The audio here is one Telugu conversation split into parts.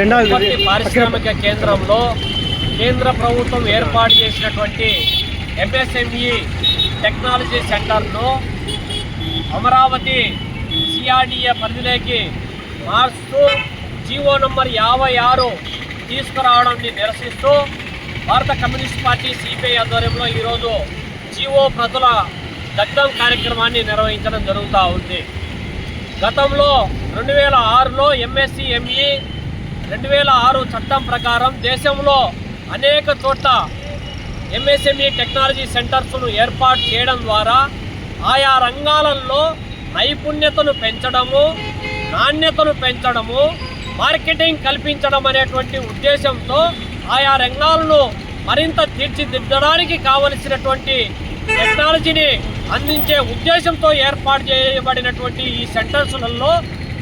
ఉత్పత్తి పారిశ్రామిక కేంద్రంలో కేంద్ర ప్రభుత్వం ఏర్పాటు చేసినటువంటి ఎంఎస్ఎంఈ టెక్నాలజీ సెంటర్ను అమరావతి సిఆర్డిఏ పరిధిలోకి మార్చుతూ జీవో నంబర్ యాభై ఆరు తీసుకురావడాన్ని నిరసిస్తూ భారత కమ్యూనిస్ట్ పార్టీ సిపిఐ ఆధ్వర్యంలో ఈరోజు జీవో ప్రతుల దగ్ధం కార్యక్రమాన్ని నిర్వహించడం జరుగుతూ ఉంది. గతంలో రెండు వేల ఆరులో ఎంఎస్సి ఎంఈ రెండు వేల ఆరు చట్టం ప్రకారం దేశంలో అనేక చోట్ల ఎంఎస్ఎంఈ టెక్నాలజీ సెంటర్స్ను ఏర్పాటు చేయడం ద్వారా ఆయా రంగాలలో నైపుణ్యతను పెంచడము నాణ్యతను పెంచడము మార్కెటింగ్ కల్పించడం అనేటువంటి ఉద్దేశంతో ఆయా రంగాలను మరింత తీర్చిదిద్దడానికి కావలసినటువంటి టెక్నాలజీని అందించే ఉద్దేశంతో ఏర్పాటు చేయబడినటువంటి ఈ సెంటర్స్లలో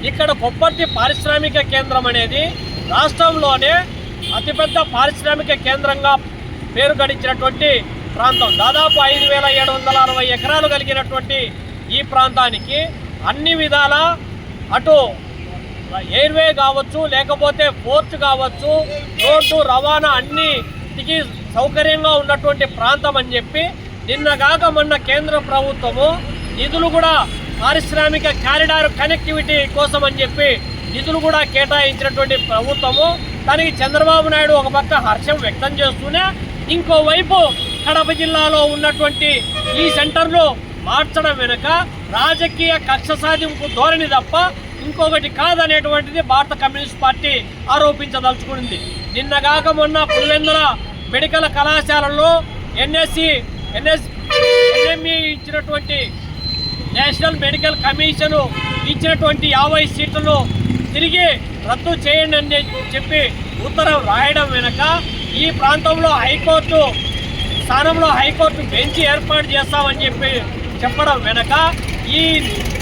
ఇక్కడ కొప్పర్తి పారిశ్రామిక కేంద్రం అనేది రాష్ట్రంలోనే అతిపెద్ద పారిశ్రామిక కేంద్రంగా పేరు గడించినటువంటి ప్రాంతం. దాదాపు ఐదు వేల ఏడు వందల అరవై ఎకరాలు కలిగినటువంటి ఈ ప్రాంతానికి అన్ని విధాల అటు ఎయిర్వే కావచ్చు లేకపోతే పోర్ట్ కావచ్చు రోడ్డు రవాణా అన్నిటికి సౌకర్యంగా ఉన్నటువంటి ప్రాంతం అని చెప్పి నిన్నగాక మొన్న కేంద్ర ప్రభుత్వము నిధులు కూడా పారిశ్రామిక కారిడార్ కనెక్టివిటీ కోసం అని చెప్పి నిధులు కూడా కేటాయించినటువంటి ప్రభుత్వము. దానికి చంద్రబాబు నాయుడు ఒక పక్క హర్షం వ్యక్తం చేస్తూనే ఇంకోవైపు కడప జిల్లాలో ఉన్నటువంటి ఈ సెంటర్ను మార్చడం వెనుక రాజకీయ కక్ష సాధింపు ధోరణి తప్ప ఇంకొకటి కాదనేటువంటిది భారత కమ్యూనిస్ట్ పార్టీ ఆరోపించదలుచుకుంది నిన్నగాక మొన్న పుల్లెందుల మెడికల్ కళాశాలలో ఎన్ఎస్సి ఎన్ఎస్ ఎన్ఎంఈ ఇచ్చినటువంటి నేషనల్ మెడికల్ కమిషన్ ఇచ్చినటువంటి యాభై సీట్లను తిరిగి రద్దు చేయండి అని చెప్పి ఉత్తరం రాయడం వెనక ఈ ప్రాంతంలో హైకోర్టు స్థానంలో హైకోర్టు బెంచ్ ఏర్పాటు చేస్తామని చెప్పి చెప్పడం వెనక ఈ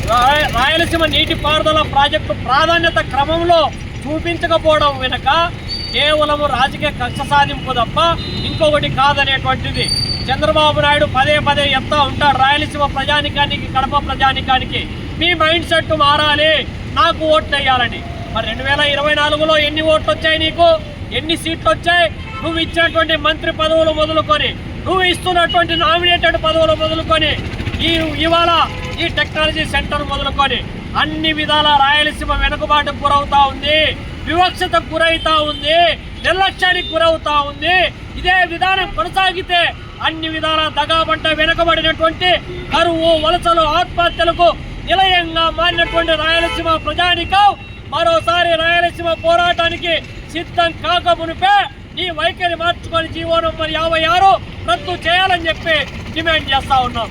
రాయ- రాయలసీమ నీటిపారుదల ప్రాజెక్టు ప్రాధాన్యత క్రమంలో చూపించకపోవడం వెనక కేవలం రాజకీయ కక్ష సాధింపు తప్ప ఇంకొకటి కాదనేటువంటిది. చంద్రబాబు నాయుడు పదే పదే చెప్తా ఉంటాడు రాయలసీమ ప్రజానికానికి కడప ప్రజానికానికి. మీ మైండ్ సెట్ మారాలి. నాకు ఓట్లు వేయాలని మరి రెండు వేల ఇరవై నాలుగులో ఎన్ని ఓట్లు వచ్చాయి నీకు? ఎన్ని సీట్లు వచ్చాయి నువ్వు ఇచ్చినటువంటి మంత్రి పదవులు మొదలుకొని నువ్వు ఇస్తున్నటువంటి నామినేటెడ్ పదవులు మొదలుకొని ఈ ఇవాళ ఈ టెక్నాలజీ సెంటర్ మొదలుకొని అన్ని విధాల రాయలసీమ వెనుకబాటు గురవుతా ఉంది వివక్షతకు గురవుతా ఉంది నిర్లక్ష్యానికి గురవుతా ఉంది. ఇదే విధానం కొనసాగితే అన్ని విధాల దగాబంట వెనుకబడినటువంటి కరువు వలసలు ఆత్మహత్యలకు నిలయంగా మారినటువంటి రాయలసీమ ప్రజానికం మరోసారి రాయలసీమ పోరాటానికి సిద్ధం కాకమునిపే ఈ వైఖరి మార్చుకొని జీవో నంబర్ యాభై ఆరు రద్దు చేయాలని చెప్పి డిమాండ్ చేస్తా ఉన్నాం.